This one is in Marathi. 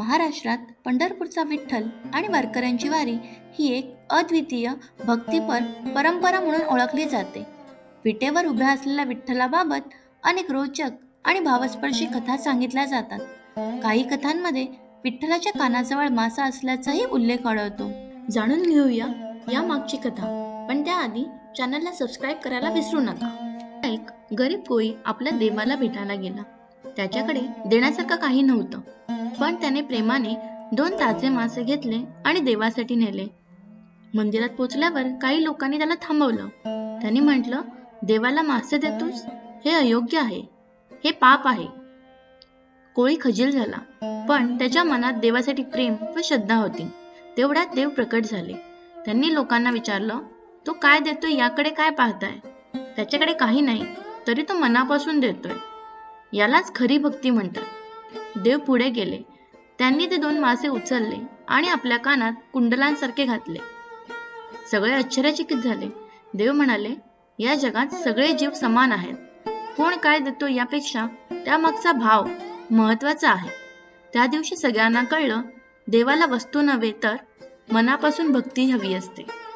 महाराष्ट्रात पंढरपूरचा विठ्ठल आणि वारकऱ्यांची वारी ही एक अद्वितीय भक्तिपर परंपरा म्हणून ओळखली जाते. विटेवर उभ्या असलेल्या विठ्ठलाबाबत अनेक रोचक आणि भावस्पर्शी कथा सांगितल्या जातात. काही कथांमध्ये विठ्ठलाच्या कानाजवळ मासा असल्याचाही उल्लेख आढळतो. जाणून घेऊया या मागची कथा पण त्याआधी चॅनलला सबस्क्राईब करायला विसरू नका. एक गरीब कोळी आपल्या देवाला भेटायला गेला. त्याच्याकडे देण्यासारखं काही नव्हतं. पण त्याने प्रेमाने दोन ताजे मासे घेतले आणि देवासाठी नेले. मंदिरात पोचल्यावर काही लोकांनी त्याला थांबवलं. त्यांनी म्हटलं देवाला मासे देतोस? हे अयोग्य आहे. हे पाप आहे. कोळी खजील झाला. पण त्याच्या मनात देवासाठी प्रेम व श्रद्धा होती. तेवढ्यात देव प्रकट झाले. त्यांनी लोकांना विचारलं तो काय देतोय? याकडे काय पाहताय? त्याच्याकडे काही नाही. तरी तो मनापासून देतोय. यालाच खरी भक्ती म्हणतात. देव पुढे गेले. त्यांनी ते दोन मासे उचलले आणि आपल्या कानात कुंडलांसारखे घातले. सगळे आश्चर्यचकित झाले. देव म्हणाले या जगात सगळे जीव समान आहेत. कोण काय देतो यापेक्षा त्यामागचा भाव महत्त्वाचा आहे. त्या दिवशी सगळ्यांना कळलं देवाला वस्तू नव्हे तर मनापासून भक्ती हवी असते.